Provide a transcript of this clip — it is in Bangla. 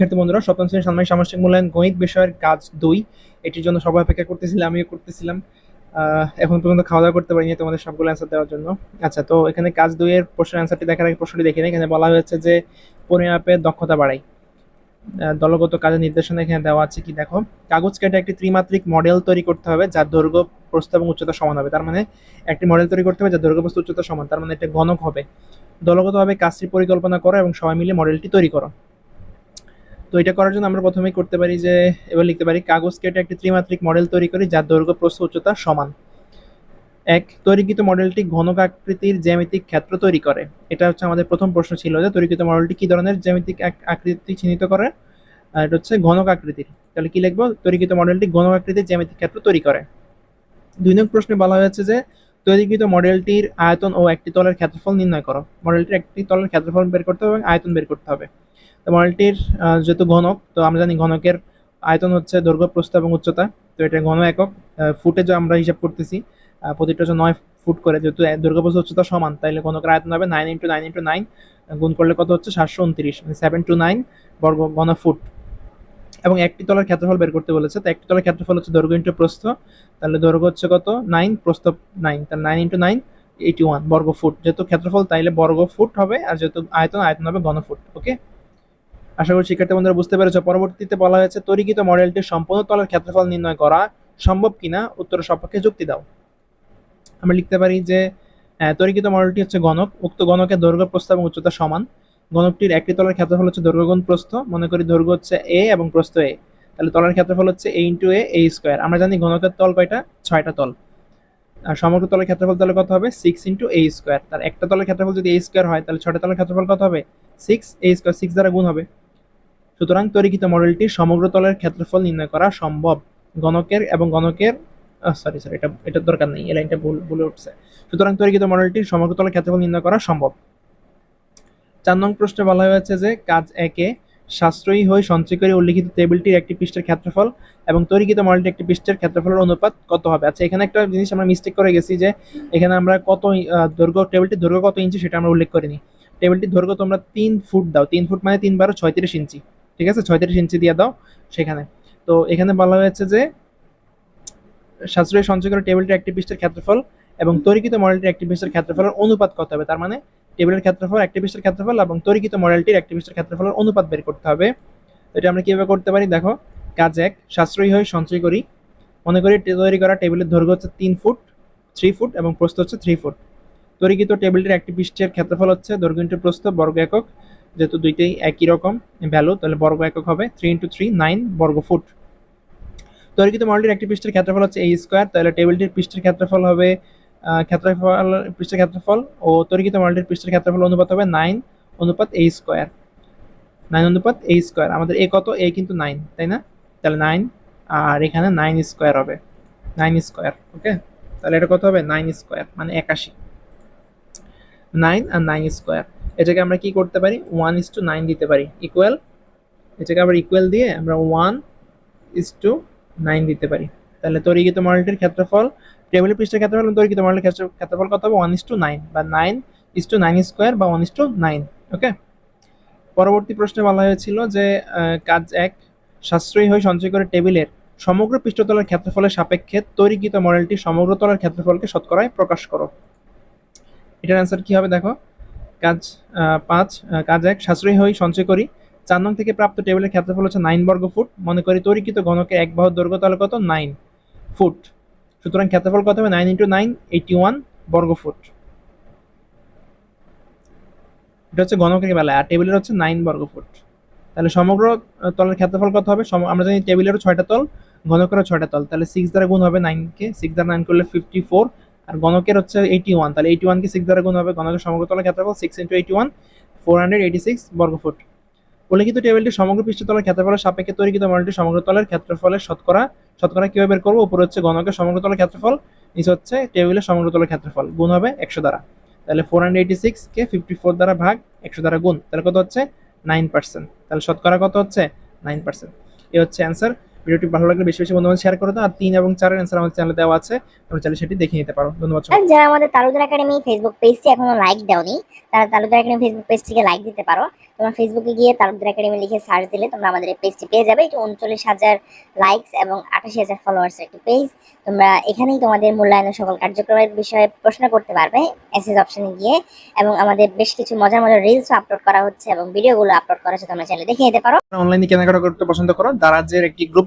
শিক্ষার্থী বন্ধুরা সপ্তম শ্রেণির সাময়িক সামষ্টিক মূল্যায়ন গণিত বিষয়ের কাজ দুই। এটির জন্য সবাই অপেক্ষা করতেছিলাম, আমিও করতেছিলাম। এখন পর্যন্ত খাওয়া দাওয়া করতে পারিনি তোমাদের সবগুলো অ্যান্সার দেওয়ার জন্য। আচ্ছা তো এখানে কাজ দুই এর প্রশ্নের অ্যান্সারটি দেখার আগে প্রশ্নটি দেখি এখানে বলা হয়েছে যে, পরিমাপের দক্ষতা বাড়াই। দলগত কাজের নির্দেশনা এখানে দেওয়া আছে কি দেখো? কাগজ কেটে একটি ত্রিমাত্রিক মডেল তৈরি করতে হবে, যার দৈর্ঘ্য, প্রস্থ এবং উচ্চতা সমান হবে। তার মানে একটি মডেল তৈরি করতে হবে, যার দৈর্ঘ্য, প্রস্থ, উচ্চতা সমান। তার মানে এটা গণক হবে। দলগতভাবে কাজটি পরিকল্পনা করো এবং সবাই মিলে মডেলটি তৈরি করো। তো এটা করার জন্য আমরা প্রথমেই করতে পারি যে, এবার লিখতে পারি, কাগজ কেটে একটি ত্রিমাত্রিক মডেল তৈরি করি, যার দৈর্ঘ্য, প্রস্থ, উচ্চতা সমান। এক, তৈরিকৃত মডেলটি ঘনক আকৃতির জ্যামিতিক ক্ষেত্র তৈরি করে। এটা হচ্ছে আমাদের প্রথম প্রশ্ন ছিল যে, তৈরিকৃত মডেলটি কি ধরনের জ্যামিতিক আকৃতি চিহ্নিত করে? আর এটা হচ্ছে ঘনক আকৃতির। তাহলে কি লিখব? তৈরিকৃত মডেলটি ঘনক আকৃতির জ্যামিতিক ক্ষেত্র তৈরি করে। দুই নং প্রশ্নে বলা হয়েছে যে, তৈরিকৃত মডেলটির আয়তন ও একটি তলের ক্ষেত্রফল নির্ণয় করো। মডেলটির একটি তলের ক্ষেত্রফল বের করতে হবে এবং আয়তন বের করতে হবে। তো মডেলটির যেহেতু ঘনক, তো আমরা জানি ঘনকের আয়তন হচ্ছে দৈর্ঘ্য, প্রস্থ এবং উচ্চতা। তো এটা ঘন একক ফুটে যে আমরা হিসাব করতেছি প্রতিটা হচ্ছে নয় ফুট করে। যেহেতু দৈর্ঘ্য, প্রস্থ, উচ্চতা সমান, তাইলে ঘনকের আয়তন হবে nine into nine into nine গুণ করলে কত হচ্ছে? সাতশো উনত্রিশ মানে সেভেন টু নাইন বর্গ ঘন ফুট। এবং একটি তলার ক্ষেত্রফল বের করতে বলেছে, তো একটি তলার ক্ষেত্রফল হচ্ছে দৈর্ঘ্য ইন্টু প্রস্থ, তাহলে দৈর্ঘ্য হচ্ছে কত? নাইন প্রস্থ নাইন তাহলে nine into nine eighty one বর্গ ফুট। যেহেতু ক্ষেত্রফল তাইলে বর্গ ফুট হবে, আর যেহেতু আয়তন আয়তন হবে ঘন ফুট ওকে আশা করি শিক্ষার্থী বন্ধুরা বুঝতে পেরেছ, পরবর্তীতে বলা হয়েছে তৈরিকৃত মডেলটির সম্পূর্ণ তলের ক্ষেত্রফল নির্ণয় করা সম্ভব কিনা? উত্তরের সপক্ষে যুক্তি দাও। আমরা লিখতে পারি যে তৈরিকৃত মডেলটি হচ্ছে গণক। উক্ত গণকের দৈর্ঘ্য, প্রস্থ এবং উচ্চতা সমান। গণকটির একটি তলের ক্ষেত্রফল হচ্ছে দৈর্ঘ্য গুণ প্রস্থ। মনে করি দৈর্ঘ্য হচ্ছে এ এবং প্রস্থ এ তাহলে তলের ক্ষেত্রফল হচ্ছে এ ইন্টু এ এ স্কোয়ার আমরা জানি ঘনকের তল কয়টা? ছয়টা তল। আর সমগ্র তলের ক্ষেত্রফল তাহলে কত হবে? সিক্স ইন্টু এ স্কোয়ার তার একটা তলের ক্ষেত্রফল যদি এ স্কোয়ার হয়, তাহলে ছয়টা তলের ক্ষেত্রফল কত হবে? সিক্স এ স্কোয়ার সিক্স দ্বারা গুণ হবে। সুতরাং তৈরিকৃত মডেলটির সমগ্র তলের ক্ষেত্রফল নির্ণয় করা সম্ভব। গণকের এবং গণকের সরি সরি এটা এটার দরকার নেই, এই লাইনটা ভুল, ভুলে উঠছে। সুতরাং তৈরিকৃত মডেলটি সমগ্র তলের ক্ষেত্রফল নির্ণয় করা সম্ভব। চার নং প্রশ্নে বলা হয়েছে যে, কাজ একে সাশ্রয়ী হয়ে সঞ্চয় করে উল্লিখিত টেবিলটির একটি পৃষ্ঠের ক্ষেত্রফল এবং তৈরিকৃত মডেলটির একটি পৃষ্ঠের ক্ষেত্রফলের অনুপাত কত হবে। আচ্ছা এখানে একটা জিনিস আমরা মিস্টেক করে গেছি যে, এখানে আমরা কত দৈর্ঘ্য টেবিলটি দৈর্ঘ্য কত ইঞ্চি সেটা আমরা উল্লেখ করিনি। টেবিলটির দৈর্ঘ্য তোমরা তিন ফুট দাও, তিন ফুট মানে তিন বারো ছয়ত্রিশ ইঞ্চি। ঠিক আছে? ছয়ত্রিশ ইঞ্চি দিয়ে দাও সেখানে। তো এখানে বলা হয়েছে যে, সাশ্রয়ী সঞ্চয় করে টেবিলটির একটি পৃষ্ঠের ক্ষেত্রফল এবং তৈরিকৃত মডেলটির একটি পৃষ্ঠের ক্ষেত্রফলের অনুপাত কত হবে? তার মানে টেবিলের ক্ষেত্রফল একটি পৃষ্ঠের ক্ষেত্রফল এবং তৈরিকৃত মডেলটির একটি পৃষ্ঠের ক্ষেত্রফলের অনুপাত বের করতে হবে। এটা আমরা কীভাবে করতে পারি? দেখো, কাজ এক, সাশ্রয়ী হয়ে সঞ্চয় করি। মনে করি তৈরি করা টেবিলের দৈর্ঘ্য হচ্ছে তিন ফুট, থ্রি ফুট এবং প্রস্থ হচ্ছে থ্রি ফুট। তৈরিকৃত টেবিলটির একটি পৃষ্ঠের ক্ষেত্রফল হচ্ছে, দৈর্ঘ্য ইন্টু প্রস্থ, বর্গ একক। যেহেতু দুইটাই একই রকম ভ্যালু তাহলে বর্গ একক হবে থ্রি ইন্টু থ্রি নাইন বর্গ ফুট তৈরিকৃত মডেলটির একটি পৃষ্ঠের ক্ষেত্রফল হচ্ছে এই স্কোয়ার তাহলে টেবিলটির পৃষ্ঠের ক্ষেত্রফল হবে ক্ষেত্রফল, পৃষ্ঠের ক্ষেত্রফল ও তৈরিকৃত মডেলটির পৃষ্ঠের ক্ষেত্রফল অনুপাত হবে নাইন অনুপাত এই স্কোয়ার নাইন অনুপাত এই স্কোয়ার আমাদের এ কত? এ কিন্তু নাইন তাই না? তাহলে নাইন আর এখানে নাইন স্কোয়ার হবে নাইন স্কোয়ার ওকে তাহলে এটা কত হবে? নাইন স্কোয়ার মানে একাশি। নাইন আর নাইন স্কোয়ার এটাকে আমরা কি করতে পারি? ওয়ান ইস টু নাইন দিতে পারি। ইকুয়াল এটাকে আবার ইকুয়াল দিয়ে আমরা ওয়ান ইস টু নাইন দিতে পারি। তাহলে তৈরিকৃত মডেলটির ক্ষেত্রফল টেবিলের পৃষ্ঠের ক্ষেত্রফল এবং তৈরিকৃত মডেলের ক্ষেত্র- ক্ষেত্রফল কত হবে? ওয়ান ইস টু নাইন বা nine is two nine square বা one is two nine okay পরবর্তী প্রশ্নে বলা হয়েছিল যে কাজ এক, সাশ্রয়ী হয়ে সঞ্চয় করে টেবিলের সমগ্র পৃষ্ঠতলের ক্ষেত্রফলের সাপেক্ষে তৈরিকৃত মডেলটি সমগ্র তলের ক্ষেত্রফলকে শতকরায় প্রকাশ করো। এটার অ্যান্সার কি হবে দেখো? কাজ পাঁচ কাজ এক, সাশ্রয়ী হয়ে সঞ্চয় করি। চার নং থেকে প্রাপ্ত টেবিলের ক্ষেত্রফল হচ্ছে নাইন বর্গ ফুট। মনে করি তৈরিকৃত ঘনকের এক বাহুর দৈর্ঘ্য তাহলে কত? Nine foot. সুতরাং ক্ষেত্রফল কত হবে? Nine into nine eighty one বর্গ ফুট। এটা হচ্ছে ঘনকের বেলায় আর টেবিলের হচ্ছে নাইন বর্গ ফুট। তাহলে সমগ্র তলের ক্ষেত্রফল কত হবে? আমরা জানি টেবিলেরও ছয়টা তল, ঘনকেরও ছয়টা তল। তাহলে সিক্স দ্বারা গুণ হবে নাইনকে সিক্স দ্বারা নাইন করলে ফিফটি ফোর আর গণকের হচ্ছে এইটি ওয়ান তাহলে এইটি ওয়ানকে সিক্স দ্বারা গুণ হবে, গণকের সমগ্র তলের ক্ষেত্রফল six into eighty one four hundred eighty six বর্গ ফুট। উল্লেখিত টেবিলটি সমগ্র পৃষ্ঠতলের ক্ষেত্রফলের সাপেক্ষে তৈরিকৃত মডেলটি সমগ্র তলের ক্ষেত্রফলের শতকরা শতকরা কীভাবে বের করব? উপরে হচ্ছে গণকের সমগ্র তলের ক্ষেত্রফল, নিচে হচ্ছে টেবিলের সমগ্র তলের ক্ষেত্রফল, গুণ হবে একশো দ্বারা। তাহলে ফোর হান্ড্রেড এইটি সিক্স কে ফিফটি ফোর দ্বারা ভাগ একশো দ্বারা গুণ, তাহলে কত হচ্ছে? নাইন পার্সেন্ট তাহলে শতকরা কত হচ্ছে? নাইন পার্সেন্ট এ হচ্ছে অ্যান্সার ভিডিওটি ভালো লাগলে বেশি বেশি বন্ধুদের শেয়ার করে দাও। আর তিন এবং চারের অ্যান্সার আমাদের চ্যানেলে দেওয়া আছে। তোমরা চাইলে সেটি দেখে নিতে পারো। ধন্যবাদ যারা আমাদের তালুদার একাডেমি ফেসবুক পেজটি এখনও লাইক দাওনি তারা তালুদার একাডেমি ফেসবুক পেজটিকে লাইক দিতে পারো। তোমরা ফেসবুকে গিয়ে তালুদার একাডেমি লিখে সার্চ দিলে তোমরা আমাদের এই পেজটি পেয়ে যাবে। এটি উনচল্লিশ হাজার লাইকস এবং আঠাশি হাজার ফলোয়ার্স একটি পেজ তোমরা এখানেই তোমাদের মূল্যায়নের সকল কার্যক্রমের বিষয়ে প্রশ্ন করতে পারবে এসএস অপশনে গিয়ে। এবং আমাদের বেশ কিছু মজার মজার রিলসও আপলোড করা হচ্ছে এবং ভিডিওগুলো আপলোড করা হচ্ছে তোমরা চাইলে দেখে নিতে পারো। অনলাইনে কেনাকাটা করতে পছন্দ করো দারাজের একটি গ্রুপ